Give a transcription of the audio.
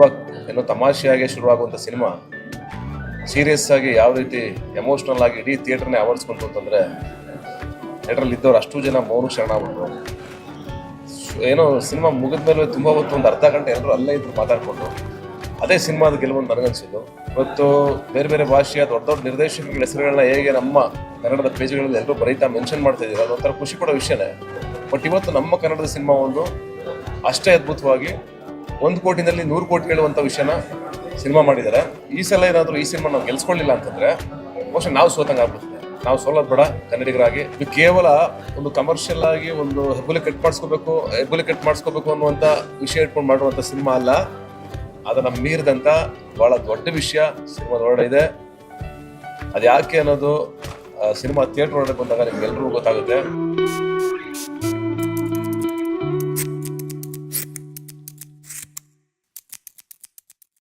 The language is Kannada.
ತುಂಬ ಏನೋ ತಮಾಷೆಯಾಗಿ ಶುರುವಾಗುವಂಥ ಸಿನಿಮಾ ಸೀರಿಯಸ್ ಆಗಿ ಯಾವ ರೀತಿ ಎಮೋಷ್ನಲ್ ಆಗಿ ಇಡೀ ಥಿಯೇಟರ್ನೇ ಆವರಿಸ್ಕೊಂತು ಅಂತಂದರೆ ಥಿಯೇಟ್ರಲ್ಲಿ ಇದ್ದವ್ರು ಅಷ್ಟು ಜನ ಮೌನ ಶರಣಾಗ್ಬಿಟ್ರು ಬಂದರು ಏನೋ ಸಿನಿಮಾ ಮುಗಿದ ಮೇಲೆ ತುಂಬ ಹೊತ್ತು ಒಂದು ಅರ್ಧ ಗಂಟೆ ಎಲ್ಲರೂ ಅಲ್ಲೇ ಇದ್ರು ಮಾತಾಡಿಕೊಂಡು. ಅದೇ ಸಿನಿಮಾದ ಗೆಲುವನ್ನು ನನಗನ್ಸಿದ್ದು. ಇವತ್ತು ಬೇರೆ ಬೇರೆ ಭಾಷೆಯ ದೊಡ್ಡ ದೊಡ್ಡ ನಿರ್ದೇಶಕಗಳ ಹೆಸರುಗಳನ್ನ ಹೇಗೆ ನಮ್ಮ ಕನ್ನಡದ ಪೇಜ್ಗಳಲ್ಲಿ ಎಲ್ಲರೂ ಬರೀತಾ ಮೆನ್ಷನ್ ಮಾಡ್ತಾ ಇದ್ದೀವಿ ಅದೊಂಥರ ಖುಷಿ ಕೊಡೋ ವಿಷಯನೇ. ಬಟ್ ಇವತ್ತು ನಮ್ಮ ಕನ್ನಡದ ಸಿನಿಮಾ ಒಂದು ಅಷ್ಟೇ ಅದ್ಭುತವಾಗಿ ಒಂದು ಕೋಟಿನಲ್ಲಿ ನೂರು ಕೋಟಿ ಹೇಳುವಂಥ ವಿಷಯನ ಸಿನಿಮಾ ಮಾಡಿದ್ದಾರೆ. ಈ ಸಲ ಏನಾದರೂ ಈ ಸಿನಿಮಾ ನಾವು ಗೆಲ್ಸ್ಕೊಳ್ಳಿಲ್ಲ ಅಂತಂದ್ರೆ ಬಹುಶಃ ನಾವು ಸೋತಂಗೆ ಆಗ್ಬಿಡ್ತದೆ ನಾವು ಸೋಲೋದು ಬೇಡ ಕನ್ನಡಿಗರಾಗಿ. ಇದು ಕೇವಲ ಒಂದು ಕಮರ್ಷಿಯಲ್ ಆಗಿ ಒಂದು ಹೆಬ್ಬುಲಿ ಕಟ್ ಮಾಡಿಸ್ಕೋಬೇಕು, ಹೆಬ್ಬುಲಿ ಕಟ್ ಮಾಡಿಸ್ಕೋಬೇಕು ಅನ್ನುವಂಥ ವಿಷಯ ಇಟ್ಕೊಂಡು ಮಾಡುವಂಥ ಸಿನಿಮಾ ಅಲ್ಲ. ಅದನ್ನ ಮೀರಿದಂಥ ಬಹಳ ದೊಡ್ಡ ವಿಷಯ ಸಿನಿಮಾದೊಳಗಡೆ ಇದೆ. ಅದು ಯಾಕೆ ಅನ್ನೋದು ಸಿನಿಮಾ ಥಿಯೇಟರ್ ಒಳಗಡೆ ಬಂದಾಗ ನಿಮ್ಗೆ ಎಲ್ರಿಗೂ ಗೊತ್ತಾಗುತ್ತೆ.